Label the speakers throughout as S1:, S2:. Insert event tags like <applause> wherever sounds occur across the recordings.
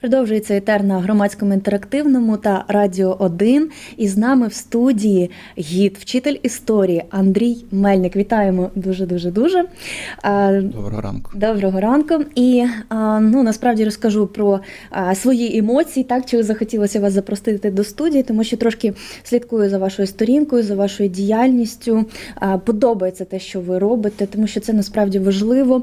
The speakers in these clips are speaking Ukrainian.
S1: Продовжується етер на громадському інтерактивному та Радіо 1. І з нами в студії гід, вчитель історії Андрій Мельник. Вітаємо дуже дуже дуже.
S2: Доброго ранку.
S1: Доброго ранку. І ну насправді розкажу про свої емоції, так чи захотілося вас запросити до студії, тому що трошки слідкую за вашою сторінкою, за вашою діяльністю. Подобається те, що ви робите, тому що це насправді важливо.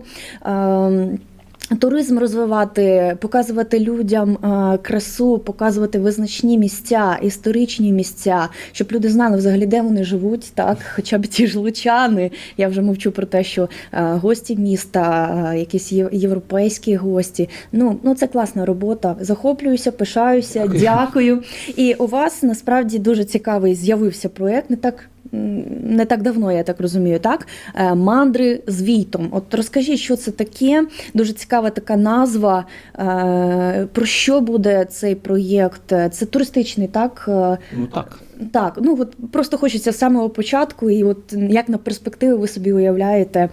S1: Туризм розвивати, показувати людям е, красу, показувати визначні місця, історичні місця, щоб люди знали взагалі, де вони живуть, так, хоча б ті ж лучани. Я вже мовчу про те, що е, гості міста, е, якісь європейські гості. Ну, ну це класна робота. Захоплююся, пишаюся, дякую. І у вас насправді дуже цікавий з'явився проєкт. Не так. Не так давно, я так розумію, так? Е, Мандри з Війтом. От розкажіть, що це таке? Дуже цікава така назва. Е, Про що буде цей проєкт? Це туристичний, так? Е,
S2: Ну так.
S1: Так, ну от просто хочеться з самого початку, і от як на перспективу ви собі уявляєте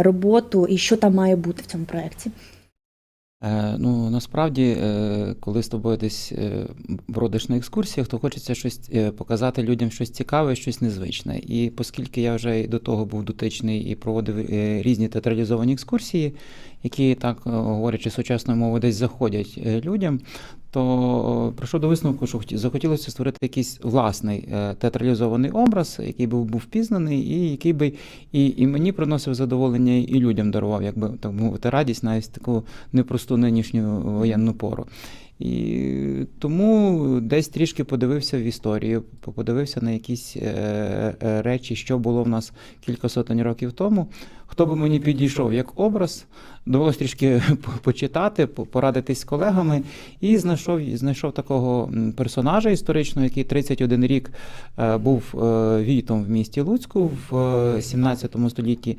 S1: роботу і що там має бути в цьому проєкті?
S2: Е, ну насправді, е, коли з тобою десь е, бродиш на екскурсіях, то хочеться щось показати людям щось цікаве, щось незвичне. І оскільки я вже до того був дотичний і проводив різні театралізовані екскурсії, які так говорячи сучасною мовою, десь заходять людям, то е, прийшов до висновку, що захотілося створити якийсь власний е, театралізований образ, який би був впізнаний, і який би і, і мені приносив задоволення, і людям дарував, якби так мовити, радість навіть таку непросту нинішню воєнну пору. І тому десь трішки подивився в історію, подивився на якісь е, речі, що було в нас кілька сотень років тому. Хто би мені підійшов як образ, довелося трішки <laughs> почитати, порадитись з колегами, і знайшов, знайшов такого персонажа історичного, який 31 рік е, був е, війтом в місті Луцьку в е, 17 столітті. Е,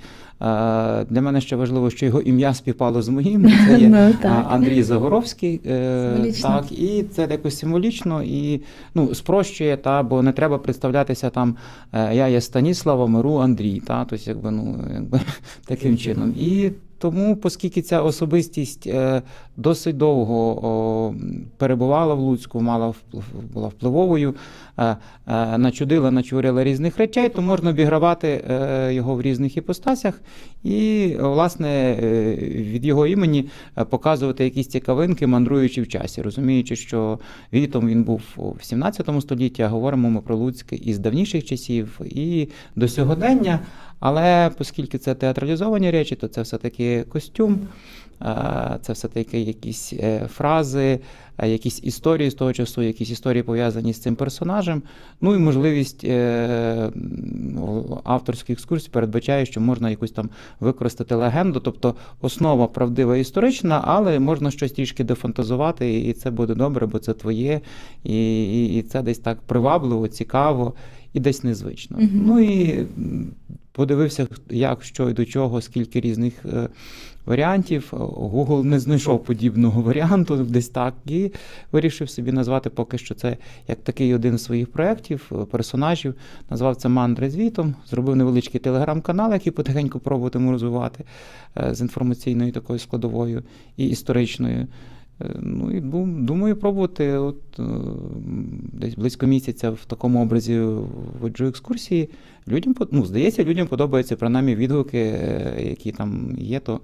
S2: Для мене ще важливо, що його ім'я співпало з моїм. <laughs> Це є
S1: Ну, так.
S2: Андрій Загоровський.
S1: Символічно.
S2: Так, і це якось символічно і ну, спрощує, та, бо не треба представлятися там я є Станіслав, а Миру Андрій. Та, тобто, якби, ну, якби, таким чином. І тому, оскільки ця особистість е, досить довго перебувала в Луцьку, мала була впливовою, е, е, начудила, начурила різних речей, то можна обігравати його в різних іпостасях і, власне, від його імені показувати якісь цікавинки, мандруючи в часі, розуміючи, що вітом він був в 17 столітті, а говоримо ми про Луцьк із давніших часів і до сьогодення. Але оскільки це театралізовані речі, то це все-таки костюм, це все-таки якісь е, фрази, якісь історії з того часу, якісь історії пов'язані з цим персонажем. Ну і можливість е, авторських екскурсій передбачає, що можна якусь там використати легенду, тобто основа правдива історична, але можна щось трішки дефантазувати, і це буде добре, бо це твоє, і, і, і це десь так привабливо, цікаво і десь незвично.
S1: Мгм.
S2: Ну і подивився, як, що і до чого, скільки різних е, варіантів. Google не знайшов подібного варіанту десь так, і вирішив собі назвати поки що це як такий один з своїх проєктів, е, персонажів. Назвав це Мандри звітом, зробив невеличкий телеграм-канал, який потихеньку пробуватиму розвивати е, з інформаційною такою складовою і історичною. Е, Ну і думаю, пробувати от, е, десь близько місяця в такому образі воджу екскурсії. Людям ну, здається, людям подобаються принаймні відгуки, е, які там є, то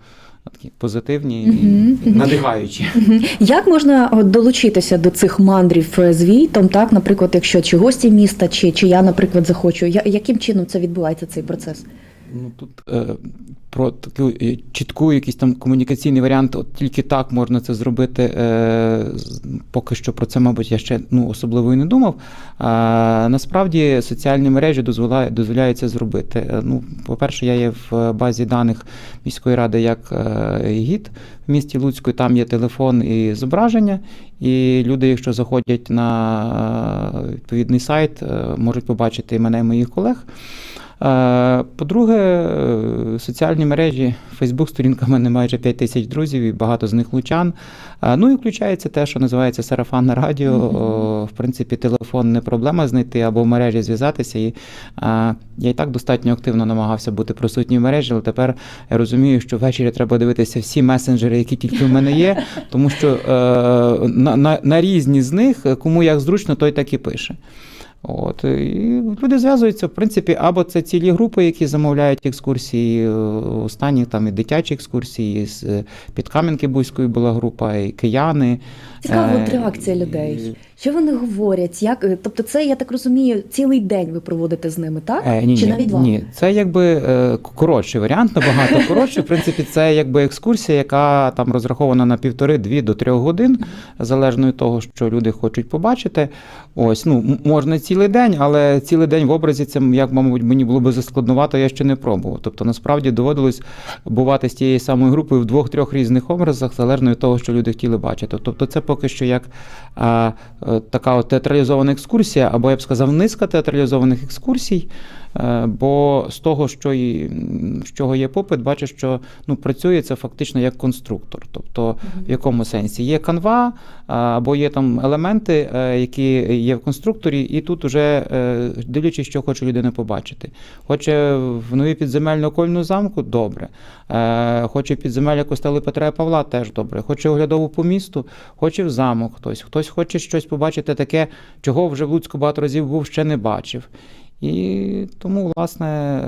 S2: такі позитивні і надихаючі.
S1: Як можна долучитися до цих мандрів з Війтом, так, наприклад, якщо чи гості міста, чи, чи я, наприклад, захочу, Я- яким чином це відбувається цей процес?
S2: Ну тут е, про таку е, чітку якийсь там комунікаційний варіант, от тільки так можна це зробити. Е, поки що про це, мабуть, я ще ну, особливо і не думав. А, насправді соціальні мережі дозволяють, дозволяють це зробити. Е, Ну, по-перше, я є в базі даних міської ради як е, гід в місті Луцьку, там є телефон і зображення. І люди, якщо заходять на е, відповідний сайт, е, можуть побачити мене і моїх колег. Е, По-друге, е, соціальні мережі, Фейсбук, сторінка в мене майже 5 тисяч друзів, і багато з них лучан. Е, Ну і включається те, що називається сарафанне радіо. В принципі, телефон не проблема знайти або в мережі зв'язатися. І я і так достатньо активно намагався бути присутній в мережі, але тепер я розумію, що ввечері треба дивитися всі месенджери, які тільки в мене є, тому що на, на, на різні з них, кому як зручно, той так і пише. От, і люди зв'язуються, в принципі, або це цілі групи, які замовляють екскурсії. е, Останні там і дитячі екскурсії, з під Підкам'янки Бузької була група, і кияни.
S1: Цікава
S2: Е,
S1: от реакція людей. Що вони говорять? Як е, тобто, це я так розумію, цілий день ви проводите з ними, так?
S2: Е, ні,
S1: Чи
S2: ні,
S1: навіть два?
S2: ні, це якби е, коротший варіант, набагато коротший. В принципі, це якби екскурсія, яка там розрахована на півтори-дві до трьох годин, залежно від того, що люди хочуть побачити. Ось, ну можна цілий день, але цілий день в образі це як, мабуть, мені було би заскладнувато, я ще не пробував. Тобто, насправді доводилось бувати з тією самою групою в двох-трьох різних образах, залежно від того, що люди хотіли бачити. Тобто, це поки що як а, е, така от театралізована екскурсія, або я б сказав, низка театралізованих екскурсій. Е, Бо з того, що і, з чого є попит, бачу, що ну, працює це фактично як конструктор. Тобто, в якому сенсі є канва, або є там елементи, е, які є в конструкторі, і тут уже е, дивлячись, що хоче людина побачити. Хоче в нові підземельну окольну замку добре. Е, Хоче підземелля костели Петра і Павла теж добре. Хоче оглядову по місту, хоче в замок хтось. Хтось хоче щось побачити таке, чого вже в Луцьку багато разів був, ще не бачив. І тому, власне,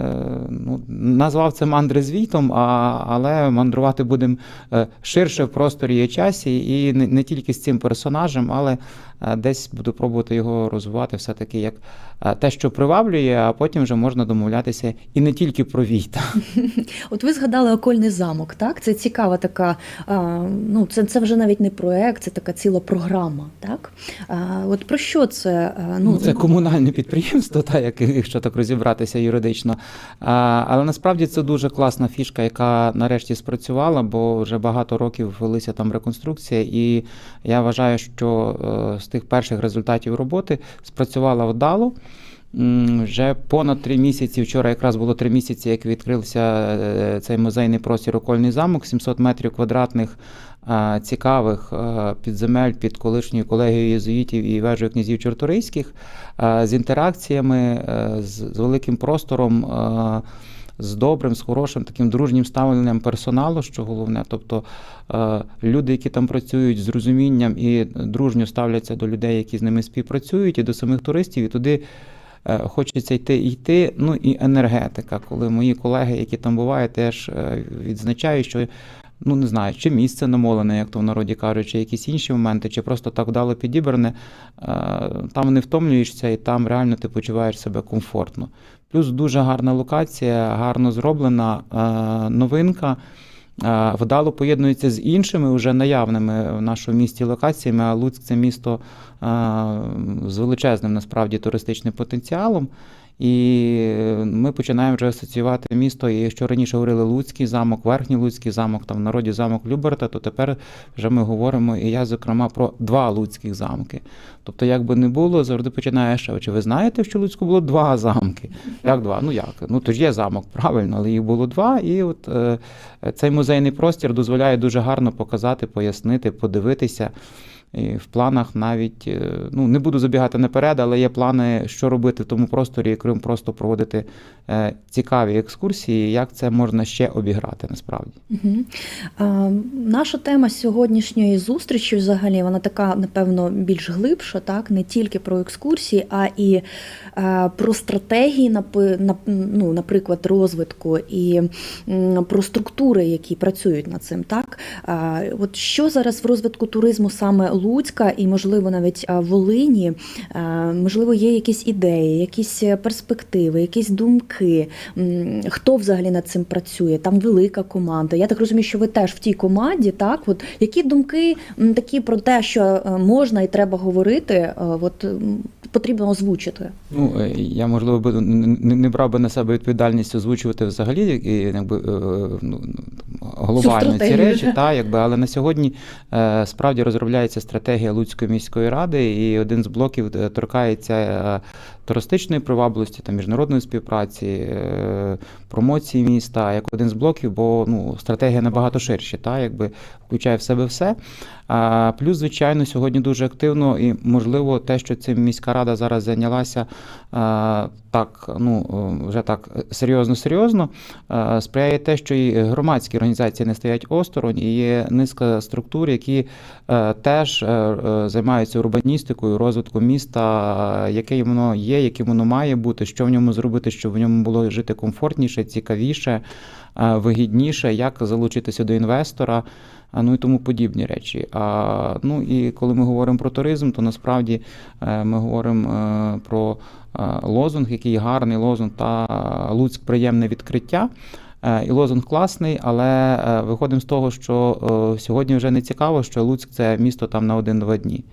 S2: ну, назвав це мандри звітом, а, але мандрувати будемо е, ширше в просторі і часі, і не, не тільки з цим персонажем, але е, десь буду пробувати його розвивати все-таки як те, що приваблює, а потім вже можна домовлятися і не тільки про війта. <laughs>
S1: От ви згадали окольний замок, так? Це цікава така. Ну, це, це вже навіть не проект, це така ціла програма, так? От про що це?
S2: Ну, це комунальне підприємство, та, як, якщо так розібратися юридично. Але насправді це дуже класна фішка, яка нарешті спрацювала, бо вже багато років велися там реконструкція, і я вважаю, що е, з тих перших результатів роботи спрацювала вдало. Вже понад три місяці. Вчора якраз було три місяці, як відкрився е, цей музейний простір Окольний замок, 700 метрів квадратних е, цікавих е, підземель під колишньою колегією єзуїтів і вежею князів Чорторийських з інтеракціями, з, великим простором. З добрим, з хорошим, таким дружнім ставленням персоналу, що головне. Тобто люди, які там працюють з розумінням і дружньо ставляться до людей, які з ними співпрацюють, і до самих туристів, і туди хочеться йти йти. Ну і енергетика, коли мої колеги, які там бувають, теж е, відзначають, що. Ну, не знаю, чи місце намолене, як то в народі кажуть, чи якісь інші моменти, чи просто так вдало підібране, е, там не втомлюєшся і там реально ти почуваєш себе комфортно. Плюс дуже гарна локація, гарно зроблена е, новинка. Е, Вдало поєднується з іншими вже наявними в нашому місті локаціями. А Луцьк це місто е, з величезним насправді туристичним потенціалом. І ми починаємо вже асоціювати місто. І якщо раніше говорили Луцький замок, Верхній Луцький замок, там в народі замок Люберта, то тепер вже ми говоримо, і я, зокрема, про два луцьких замки. Тобто, як би не було, завжди починаєш, а чи ви знаєте, що в Луцьку було два замки? <laughs> Як два? Ну як? Ну то ж є замок, правильно, але їх було два. І от е, цей музейний простір дозволяє дуже гарно показати, пояснити, подивитися. І в планах навіть е, ну не буду забігати наперед, але є плани, що робити в тому просторі, крім просто проводити е, цікаві екскурсії, як це можна ще обіграти насправді.
S1: Угу. А, наша тема сьогоднішньої зустрічі, взагалі, вона така, напевно, більш глибша, так не тільки про екскурсії, а і а, про стратегії, нап- ну, наприклад, розвитку і про структури, які працюють над цим. Так а, от що зараз в розвитку туризму саме Луцька і, можливо, навіть Волині, можливо, є якісь ідеї, якісь перспективи, якісь думки. Хто взагалі над цим працює? Там велика команда. Я так розумію, що ви теж в тій команді. Так, от які думки такі про те, що е, можна і треба говорити, е, от потрібно озвучити.
S2: Ну е, я можливо би не, брав би на себе відповідальність озвучувати взагалі, якби е, ну, глобально ці речі, та, якби, але на сьогодні е, справді розробляється стратегія Луцької міської ради, і один з блоків е, торкається е, туристичної привабливості та міжнародної співпраці, промоції міста як один з блоків, бо ну, стратегія набагато ширша, та, якби включає в себе все. А, плюс, звичайно, сьогодні дуже активно і можливо те, що цим міська рада зараз зайнялася так, ну вже так серйозно-серйозно, е, сприяє те, що і громадські організації не стоять осторонь, і є низка структур, які е, теж е, е, займаються урбаністикою, розвитком міста, яке воно є, яким воно має бути, що в ньому зробити, щоб в ньому було жити комфортніше, цікавіше, вигідніше, як залучитися до інвестора. Ну і тому подібні речі. А, ну і коли ми говоримо про туризм, то насправді е, ми говоримо е, про е, лозунг, який гарний лозунг та е, Луцьк приємне відкриття. Е, І лозунг класний, але е, виходимо з того, що е, сьогодні вже не цікаво, що Луцьк це місто там на один-два дні.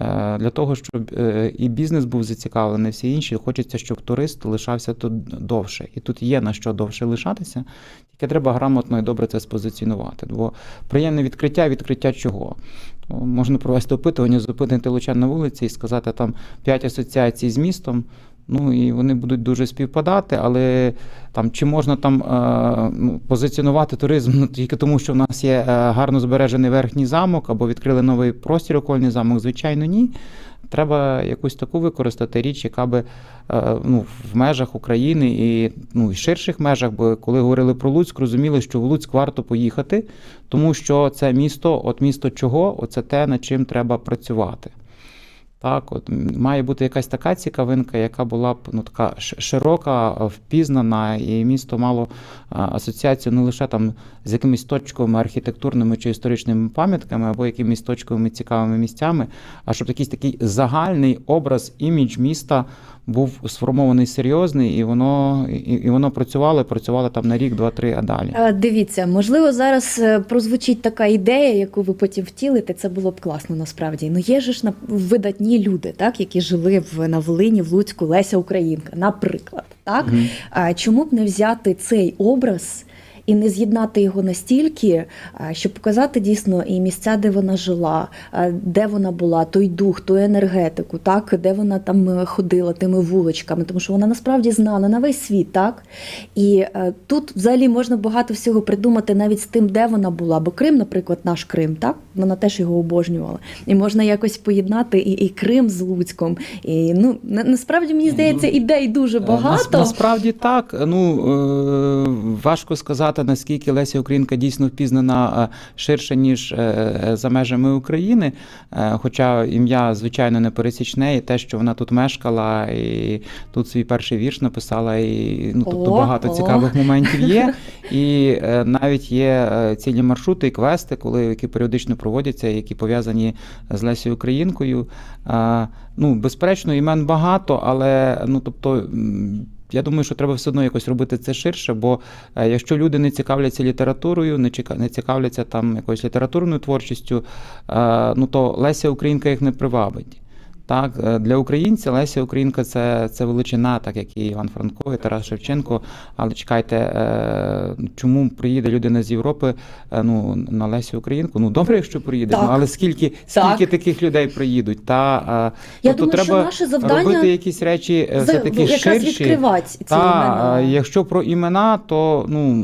S2: Е, Для того, щоб е, і бізнес був зацікавлений, всі інші, хочеться, щоб турист лишався тут довше. І тут є на що довше лишатися, тільки треба грамотно і добре це спозиціонувати. Бо приємне відкриття, відкриття чого? Можна провести опитування, зупинити лучан на вулиці і сказати там п'ять асоціацій з містом. Ну і вони будуть дуже співпадати, але там чи можна там е, ну, позиціонувати туризм ну, тільки тому, що в нас є е, гарно збережений верхній замок або відкрили новий простір окольний замок? Звичайно, ні. Треба якусь таку використати річ, яка би е, ну, в межах України і ну, і ширших межах, бо коли говорили про Луцьк, розуміли, що в Луцьк варто поїхати, тому що це місто, от місто чого, оце те, над чим треба працювати. Так, от має бути якась така цікавинка, яка була б ну така широка, впізнана, і місто мало асоціацію не лише там з якимись точковими архітектурними чи історичними пам'ятками, або якимись точковими цікавими місцями, а щоб якийсь такий загальний образ, імідж міста був сформований серйозний, і воно і, і воно працювало, і працювало там на рік, два, три, а далі.
S1: А, Дивіться, можливо, зараз е, прозвучить така ідея, яку ви потім втілите. Це було б класно насправді. Ну є же ж на видатні люди, так які жили в на Волині, в Луцьку, Леся Українка, наприклад. Так
S2: Мгм.
S1: а чому б не взяти цей образ? І не з'єднати його настільки, щоб показати дійсно і місця, де вона жила, де вона була, той дух, ту енергетику, так де вона там е, ходила тими вуличками, тому що вона насправді знана на весь світ, так і е, тут взагалі можна багато всього придумати навіть з тим, де вона була. Бо Крим, наприклад, наш Крим, так вона теж його обожнювала. І можна якось поєднати і, і Крим з Луцьком. І ну на, насправді мені здається, ідей дуже
S2: Е,
S1: багато.
S2: насправді так. Ну е, важко сказати, наскільки Леся Українка дійсно впізнана е, ширше, ніж е, е, за межами України. Хоча ім'я, звичайно, не пересічне, і те, що вона тут мешкала, і тут свій перший вірш написала, і ну тобто
S1: О,
S2: багато
S1: о.
S2: цікавих моментів є. <laughs> І навіть є цілі маршрути і квести, коли які періодично проводяться, які пов'язані з Лесею Українкою. Ну, безперечно, імен багато, але ну тобто. Я думаю, що треба все одно якось робити це ширше, бо е, якщо люди не цікавляться літературою, не цікавляться там якоюсь літературною творчістю, е, ну то Леся Українка їх не привабить. Так, е, для українця Леся Українка це, це величина, так як і Іван Франко, і Тарас Шевченко. Але чекайте, е, чому приїде людина з Європи е, ну, на Лесю Українку? Ну добре, якщо приїде,
S1: Так.
S2: ну, але скільки, скільки таких людей приїдуть? Та,
S1: Я
S2: тобто
S1: думаю, що наше завдання
S2: робити якісь речі
S1: За-
S2: все-таки
S1: якраз
S2: ширші.
S1: відкривати ці
S2: Та,
S1: імена.
S2: якщо про імена, то ну,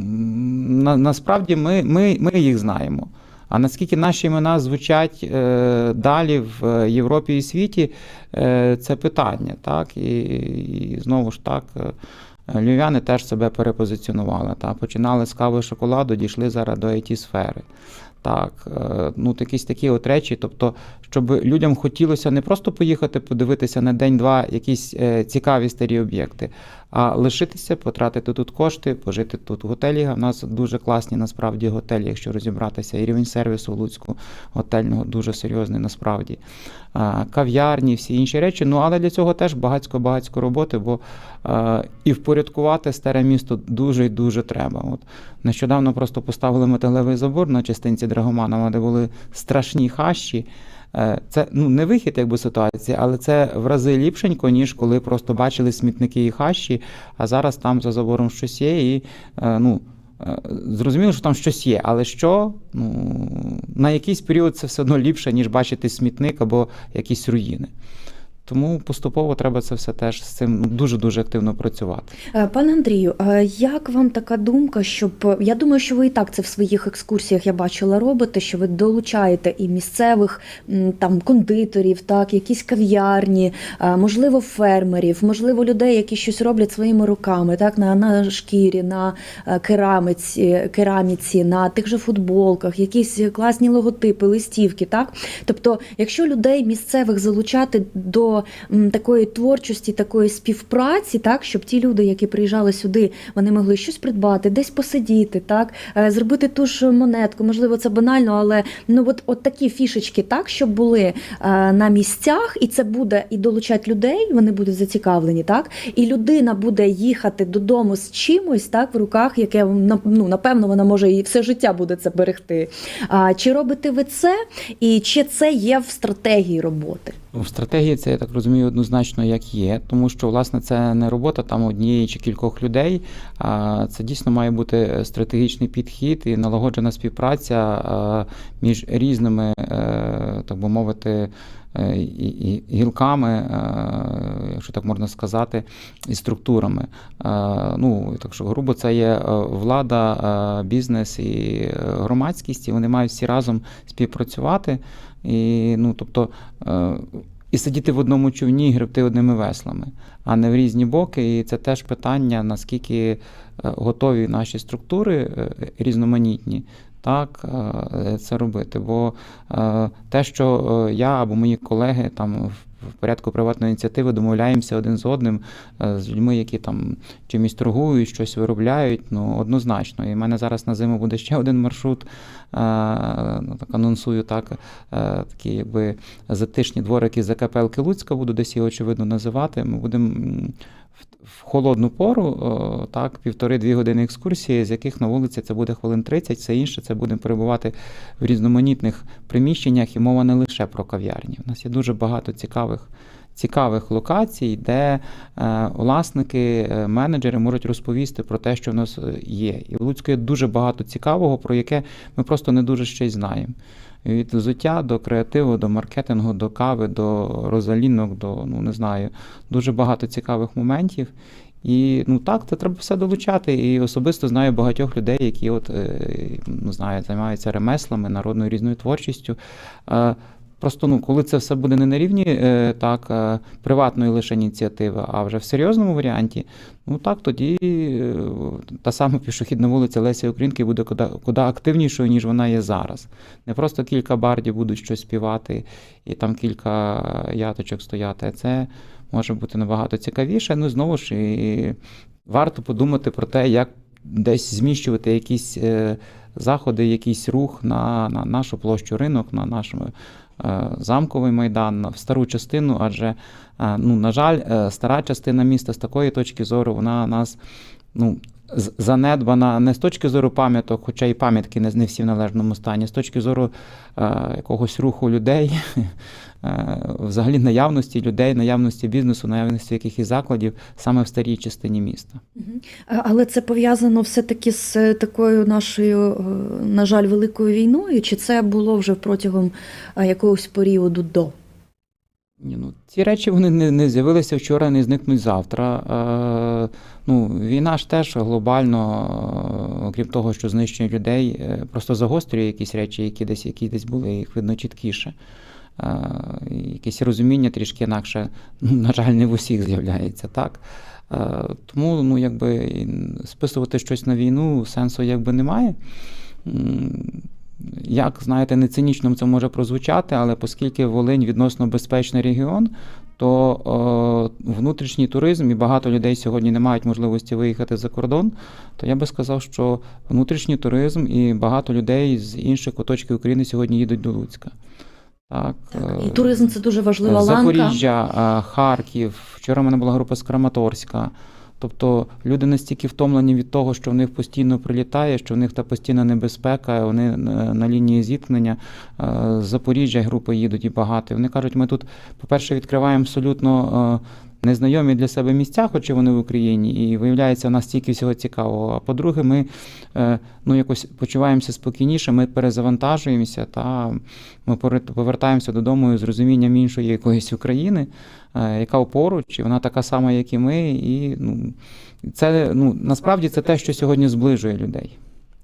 S2: на, насправді ми, ми, ми їх знаємо. А наскільки наші імена звучать е, далі в Європі і світі, е, це питання. Так? І, і знову ж так, е, львів'яни теж себе перепозиціонували. Та? Починали з кави і шоколаду, дійшли зараз до it сфери Так, е, ну якісь такі от речі, тобто, щоб людям хотілося не просто поїхати подивитися на день-два якісь е, цікаві старі об'єкти, а лишитися, потратити тут кошти, пожити тут в готелі. У нас дуже класні насправді готелі, якщо розібратися, і рівень сервісу в Луцьку готельного дуже серйозний насправді. Кав'ярні, всі інші речі. Ну але для цього теж багатько-багатько роботи, бо а, і впорядкувати старе місто дуже і дуже треба. От нещодавно просто поставили металевий забор на частинці Драгоманова, де були страшні хащі. Е, Це ну не вихід якби ситуації, але це в рази ліпшенько, ніж коли просто бачили смітники і хащі, а зараз там за забором щось є, і е, ну. е, зрозуміло, що там щось є, але що ну, на якийсь період це все одно ліпше, ніж бачити смітник або якісь руїни. Тому поступово треба це все теж з цим ну, дуже-дуже активно працювати.
S1: Е, Пане Андрію, е, як вам така думка, щоб я думаю, що ви і так це в своїх екскурсіях я бачила робите, що ви долучаєте і місцевих там кондитерів, так, якісь кав'ярні, е, можливо, фермерів, можливо, людей, які щось роблять своїми руками, так, на, на шкірі, на е, кераміці, кераміці, на тих же футболках, якісь класні логотипи, листівки, так. Тобто, якщо людей місцевих залучати до такої творчості, такої співпраці, так, щоб ті люди, які приїжджали сюди, вони могли щось придбати, десь посидіти, так, е, зробити ту ж монетку. Можливо, це банально, але ну от, от такі фішечки, так, щоб були е, на місцях, і це буде і долучати людей, вони будуть зацікавлені, так, і людина буде їхати додому з чимось, так, в руках, яке ну, напевно вона може і все життя буде це берегти. А, чи робите ви це, і чи це є в стратегії роботи?
S2: В стратегії це я так розумію однозначно як є, тому що власне це не робота там однієї чи кількох людей, а це дійсно має бути стратегічний підхід і налагоджена співпраця між різними, е, так би мовити. е, гілками, е, якщо так можна сказати, і структурами. Е, Ну, так що грубо це є е, влада, е, бізнес і е, громадськість, і вони мають всі разом співпрацювати. І, ну, тобто, е, і сидіти в одному човні і гребти одними веслами, а не в різні боки. І це теж питання, наскільки е, готові наші структури е, різноманітні. Так, це робити. Бо те, що я або мої колеги там в- порядку приватної ініціативи домовляємося один з одним е, з людьми, які там чимось торгують, щось виробляють, ну однозначно. І в мене зараз на зиму буде ще один маршрут. е, Ну, так анонсую так, е, такі якби затишні дворики за капелки Луцька, буду десь його очевидно називати. Ми будемо в- холодну пору, так, півтори-дві години екскурсії, з яких на вулиці це буде хвилин 30, все інше це будемо перебувати в різноманітних приміщеннях, і мова не лише про кав'ярні. У нас є дуже багато цікавих. Цікавих локацій, де е, власники, е, менеджери можуть розповісти про те, що в нас е, є. І в Луцьку є дуже багато цікавого, про яке ми просто не дуже ще й знаємо. Від взуття до креативу, до маркетингу, до кави, до розалінок, до ну не знаю, дуже багато цікавих моментів. І ну так, це треба все долучати. І особисто знаю багатьох людей, які от е, ну, знаю, займаються ремеслами, народною різною творчістю. Просто ну, коли це все буде не на рівні е, так, е, приватної лише ініціативи, а вже в серйозному варіанті, ну так тоді е, та сама пішохідна вулиця Лесі Українки буде куди, куди активнішою, ніж вона є зараз. Не просто кілька бардів будуть щось співати, і там кілька яточок стояти. Це може бути набагато цікавіше. Ну, знову ж і варто подумати про те, як десь зміщувати якісь заходи, якийсь рух на, на нашу площу ринок, на наш е, замковий майдан, в стару частину, адже, е, ну, на жаль, е, стара частина міста з такої точки зору, вона нас. Ну, занедбана не з точки зору пам'яток, хоча і пам'ятки не, не всі в належному стані, з точки зору е, якогось руху людей, <laughs> е, взагалі наявності людей, наявності бізнесу, наявності якихось закладів саме в старій частині міста.
S1: Але це пов'язано все-таки з е, такою нашою, на жаль, великою війною, чи це було вже протягом якогось періоду до?
S2: Ні, ну, ці речі вони не, не з'явилися вчора, не зникнуть завтра. Е, ну, війна ж теж глобально, е, окрім того, що знищує людей, е, просто загострює якісь речі, які десь, які десь були, їх видно чіткіше. Е, якесь розуміння трішки інакше, на жаль, не в усіх з'являється, так. Е, тому, ну, якби списувати щось на війну сенсу якби немає. Як знаєте, не цинічно це може прозвучати, але оскільки Волинь відносно безпечний регіон, то е, внутрішній туризм і багато людей сьогодні не мають можливості виїхати за кордон, то я би сказав, що внутрішній туризм і багато людей з інших куточків України сьогодні їдуть до Луцька. Так,
S1: Так,
S2: е,
S1: і туризм це дуже важлива ланка.
S2: Запоріжжя, е, Харків. Вчора в мене була група з Краматорська. Тобто люди настільки втомлені від того, що в них постійно прилітає, що в них та постійна небезпека, вони е, на лінії зіткнення. Е, З Запоріжжя групи їдуть і багато. Вони кажуть, ми тут, по-перше, відкриваємо абсолютно е, незнайомі для себе місця, хоч і вони в Україні, і виявляється, у нас стільки всього цікавого. А по-друге, ми е, ну, якось почуваємося спокійніше, ми перезавантажуємося та ми повер- повертаємося додому з розумінням іншої якоїсь України, е, яка поруч, і вона така сама, як і ми. І ну, це ну, насправді це те, що сьогодні зближує людей.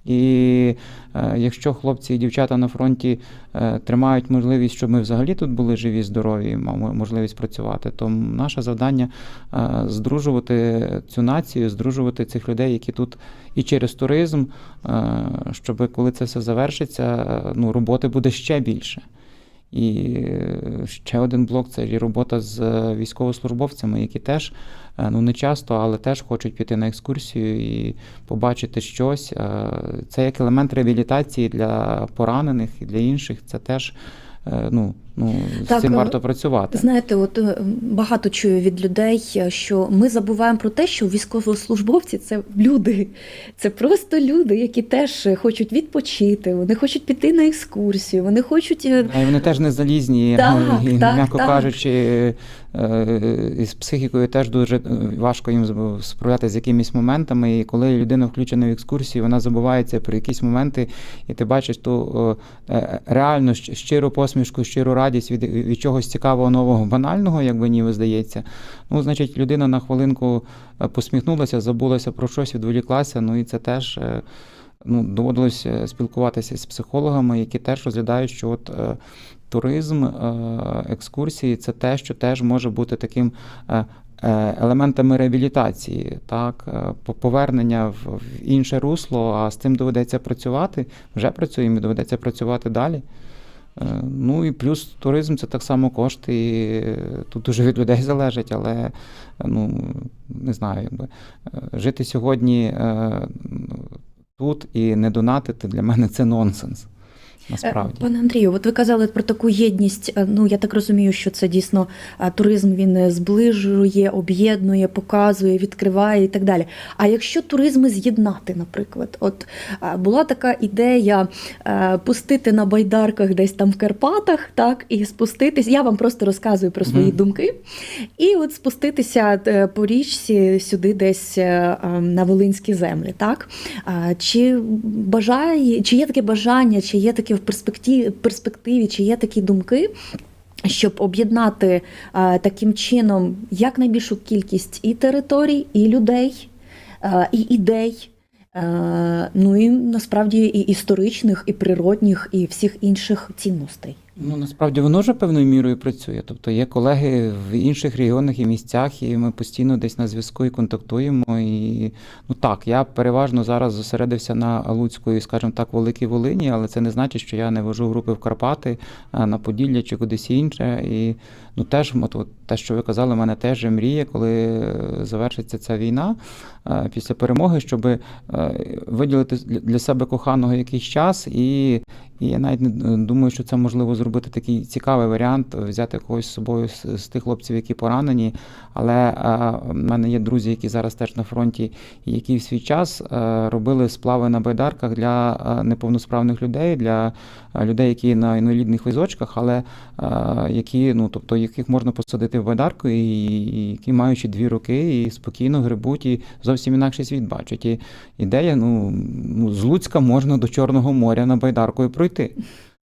S2: І е, якщо хлопці і дівчата на фронті е, тримають можливість, щоб ми взагалі тут були живі, здорові, мали можливість працювати, то наше завдання е, здружувати цю націю, здружувати цих людей, які тут і через туризм, щоб коли це все завершиться, ну, роботи буде ще більше. І е, ще один блок це робота з військовослужбовцями, які теж е, ну не часто, але теж хочуть піти на екскурсію і побачити щось. Е, Це як елемент реабілітації для поранених і для інших. Це теж ну, ну
S1: Так,
S2: з цим
S1: е,
S2: варто працювати.
S1: Знаєте, от е, багато чую від людей, е, що ми забуваємо про те, що військовослужбовці це люди, це просто люди, які теж хочуть відпочити, вони хочуть піти на екскурсію, вони хочуть.
S2: А вони теж не залізні,
S1: Так,
S2: і,
S1: так,
S2: м'яко
S1: так.
S2: кажучи, з психікою теж дуже важко їм справлятися з якимись моментами. І коли людина включена в екскурсію, вона забувається про якісь моменти, і ти бачиш ту реальну щиру посмішку, щиру радість від, від чогось цікавого, нового, банального, як ніби здається. Ну, значить, людина на хвилинку е, посміхнулася, забулася про щось, відволіклася. Ну і це теж. е, Ну, доводилось е, спілкуватися з психологами, які теж розглядають, що от туризм, екскурсії це те, що теж може бути таким елементами реабілітації, так, повернення в, інше русло, а з тим доведеться працювати. Вже працюємо і доведеться працювати далі. Е, Ну і плюс туризм це так само кошти. І е, тут дуже від людей залежить, але е, ну не знаю, якби жити сьогодні тут і не донатити для мене це нонсенс. Насправді.
S1: Е, Пане Андрію, от ви казали про таку єдність. Е, Ну я так розумію, що це дійсно е, туризм він зближує, об'єднує, показує, відкриває і так далі. А якщо туризми з'єднати, наприклад, от була така ідея пустити на байдарках десь там в Карпатах, так і спуститись. Я вам просто розказую про свої
S2: Мгм.
S1: думки. І от спуститися по річці сюди, десь на Волинські землі, так Чи бажає, чи є таке бажання, чи є таке в перспективі, перспективі, чи є такі думки, щоб об'єднати а, таким чином якнайбільшу кількість і територій, і людей, а, і ідей, ну і насправді і історичних, і природних, і всіх інших цінностей.
S2: Ну насправді воно вже певною мірою працює. Тобто є колеги в інших регіонах і місцях, і ми постійно десь на зв'язку і контактуємо. І ну так, я переважно зараз зосередився на Луцької, скажімо так, Великій Волині, але це не значить, що я не вожу групи в Карпати, а, на Поділля чи кудись інше. І ну теж от, те, що ви казали, мене теж є мрія, коли е, завершиться ця війна е, після перемоги, щоб е, виділити для себе коханого якийсь час і. І я навіть не думаю, що це можливо зробити такий цікавий варіант, взяти когось з собою з, тих хлопців, які поранені. Але е, в мене є друзі, які зараз теж на фронті, які в свій час е, робили сплави на байдарках для е, неповносправних людей, для е, людей, які на інвалідних візочках, але е, які, ну тобто, яких можна посадити в байдарку, і, і які маючи дві руки і спокійно грибуть, і зовсім інакший світ бачать. І ідея, ну, ну з Луцька можна до Чорного моря на байдаркою пройти.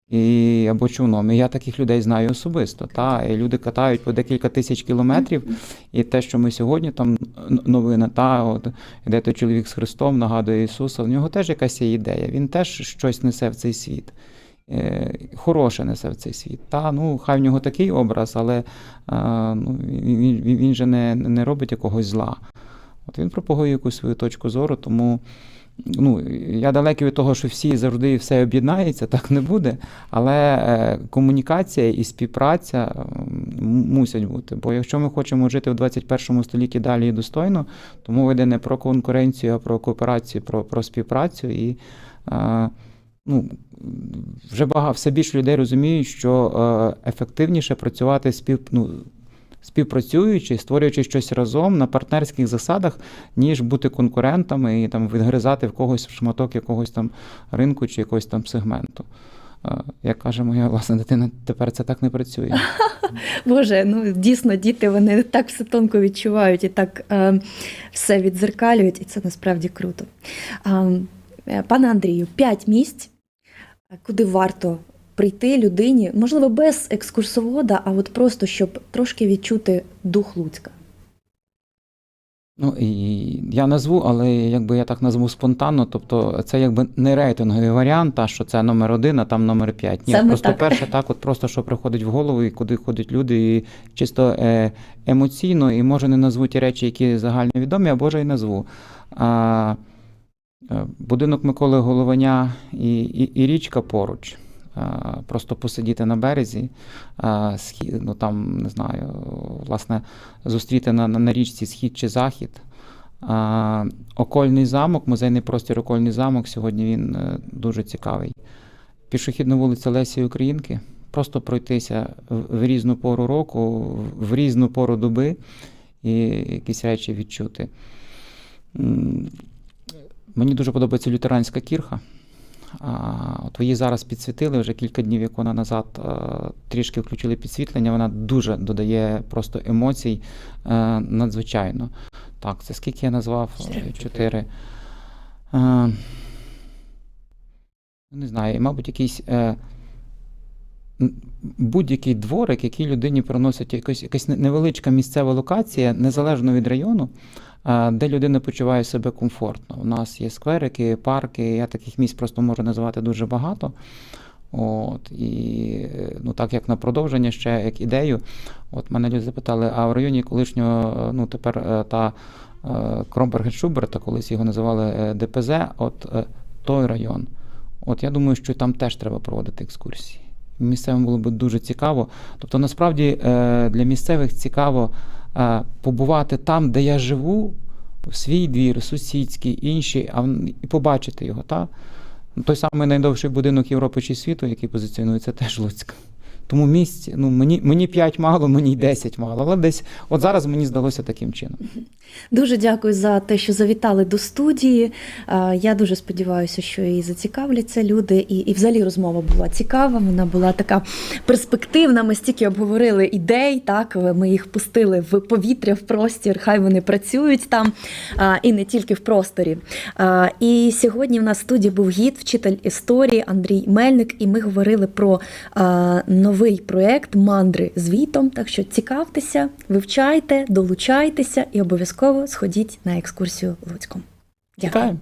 S2: І або човном. І я таких людей знаю особисто. Та і люди катають по декілька тисяч кілометрів. І те, що ми сьогодні там новина, та от іде той чоловік з Христом, нагадує Ісуса. В нього теж якась є ідея. Він теж щось несе в цей світ. Е, Хороше несе в цей світ. Та ну хай в нього такий образ, але ну, він, він, він же не, не робить якогось зла. От він пропагує якусь свою точку зору, тому ну, я далекий від того, що всі завжди і все об'єднається, так не буде. Але е, комунікація і співпраця мусять бути. Бо якщо ми хочемо жити в 21 столітті далі і достойно, то мова йде не про конкуренцію, а про кооперацію, про, про співпрацю. І е, ну, вже багато все більше людей розуміють, що е, ефективніше працювати спів, ну, співпрацюючи, створюючи щось разом на партнерських засадах, ніж бути конкурентами і там відгризати в когось шматок якогось там ринку чи якогось там сегменту. Е, Як каже моя власна дитина, тепер це так не працює. <laughs>
S1: Боже, ну дійсно, діти вони так все тонко відчувають і так е, все відзеркалюють, і це насправді круто. Е, пане Андрію, п'ять місць, куди варто прийти людині, можливо, без екскурсовода, а от просто щоб трошки відчути дух Луцька.
S2: Ну і я назву, але якби я так назву спонтанно, тобто це якби не рейтинговий варіант, а що це номер один, а там номер п'ять. Ні,
S1: Саме
S2: просто
S1: так.
S2: перше, так, от просто що приходить в голову, і куди ходять люди, і чисто е, емоційно, і може не назву ті речі, які загальновідомі, а може і назву. А, е, будинок Миколи Голованя і, і, і річка поруч. Просто посидіти на березі, ну там не знаю, власне, зустріти на, на, річці схід чи захід. Окольний замок, музейний простір Окольний замок. Сьогодні він е, дуже цікавий. Пішохідна вулиця Лесі Українки. Просто пройтися в, різну пору року, в різну пору доби і якісь речі відчути. Мені дуже подобається лютеранська кірха. От ви її зараз підсвітили вже кілька днів, як вона назад е, трішки включили підсвітлення. Вона дуже додає просто емоцій е, надзвичайно. Так, це скільки я назвав?
S1: Чотири.
S2: Е, Не знаю, мабуть, якийсь. Будь-який дворик, який людині приносить якась, якась невеличка місцева локація, незалежно від району, де людина почуває себе комфортно. У нас є скверики, парки, я таких місць просто можу назвати дуже багато. От, і е, ну, так як на продовження, ще як ідею, от мене люди запитали, а в районі колишнього, е, ну тепер е, та Кромберг Шуберта, колись його називали е, ДПЗ, от е, той район. От я думаю, що там теж треба проводити екскурсії. Місцевим було б дуже цікаво. Тобто, насправді е, для місцевих цікаво е, побувати там, де я живу, в свій двір, сусідський, інший, а і побачити його. Та? Той самий найдовший будинок Європи чи світу, який позиціонується, теж Луцьк. Тому місць, ну мені, мені 5 мало, мені й 10 мало. Але десь от зараз мені здалося таким чином.
S1: Дуже дякую за те, що завітали до студії. Е, Я дуже сподіваюся, що і зацікавляться люди, і, і взагалі розмова була цікава. Вона була така перспективна. Ми стільки обговорили ідей. Так ми їх пустили в повітря, в простір. Хай вони працюють там е, і не тільки в просторі. Е, І сьогодні в нас в студії був гід, вчитель історії Андрій Мельник, і ми говорили про е, новий проєкт мандри звітом. Так що цікавтеся, вивчайте, долучайтеся і обов'язково сходіть на екскурсію Луцьком. Дякую.
S2: Дякую.